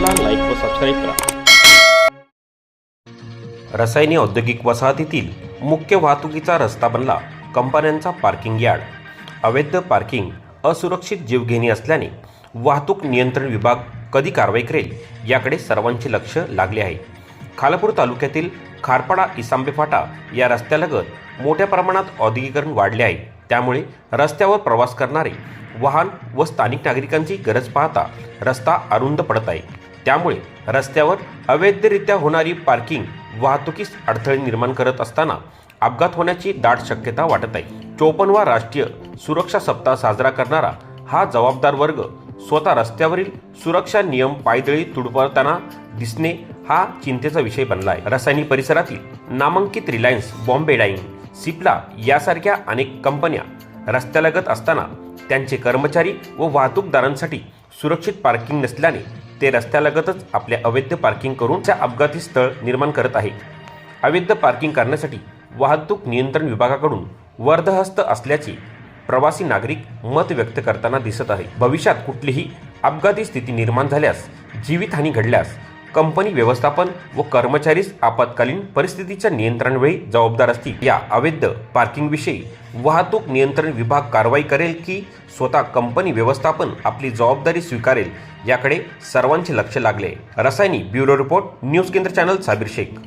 चॅनलला लाईक व सबस्क्राईब करा. रसायनी औद्योगिक वसाहतीतील मुख्य वाहतुकीचा रस्ता बनला कंपन्यांचा पार्किंग यार्ड अवैध पार्किंग असुरक्षित जीवघेणी असल्याने वाहतूक नियंत्रण विभाग कधी कारवाई करेल याकडे सर्वांचे लक्ष लागले आहे. खालापूर तालुक्यातील खारपाडा इसांबे फाटा या रस्त्यालगत मोठ्या प्रमाणात औद्योगिकरण वाढले आहे. त्यामुळे रस्त्यावर प्रवास करणारे वाहन व स्थानिक नागरिकांची गरज पाहता रस्ता अरुंद पडत आहे. त्यामुळे रस्त्यावर अवैधरित्या होणारी पार्किंग वाहतुकीस अडथळे निर्माण करत असताना अपघात होण्याची दाट शक्यता वाटत आहे. चोपन्नवा राष्ट्रीय सुरक्षा सप्ताह साजरा करणारा हा जबाबदार वर्ग स्वतः रस्त्यावरील सुरक्षा नियम पायदळी तुडवताना दिसणे हा चिंतेचा विषय बनला आहे. रसायनी परिसरातील नामांकित रिलायन्स बॉम्बे डाईंग सिप्ला यासारख्या अनेक कंपन्या रस्त्यालगत असताना त्यांचे कर्मचारी व वाहतूकदारांसाठी सुरक्षित पार्किंग नसल्याने ते रस्त्यालगतच आपले अवैध पार्किंग करून त्या अपघाती स्थळ निर्माण करत आहे. अवैध पार्किंग करण्यासाठी वाहतूक नियंत्रण विभागाकडून वर्धहस्त असल्याचे प्रवासी नागरिक मत व्यक्त करताना दिसत आहे. भविष्यात कुठलीही अपघाती स्थिती निर्माण झाल्यास जीवितहानी घडल्यास कंपनी व्यवस्थापन व कर्मचारीच आपत्कालीन परिस्थितीच्या नियंत्रणावेळी जबाबदार असतील या अवैध पार्किंगविषयी वाहतूक नियंत्रण विभाग कारवाई करेल की स्वतः कंपनी व्यवस्थापन आपली जबाबदारी स्वीकारेल याकडे सर्वांचे लक्ष लागले. रसायनी ब्युरो रिपोर्ट न्यूज केंद्र चॅनल साबिर शेख.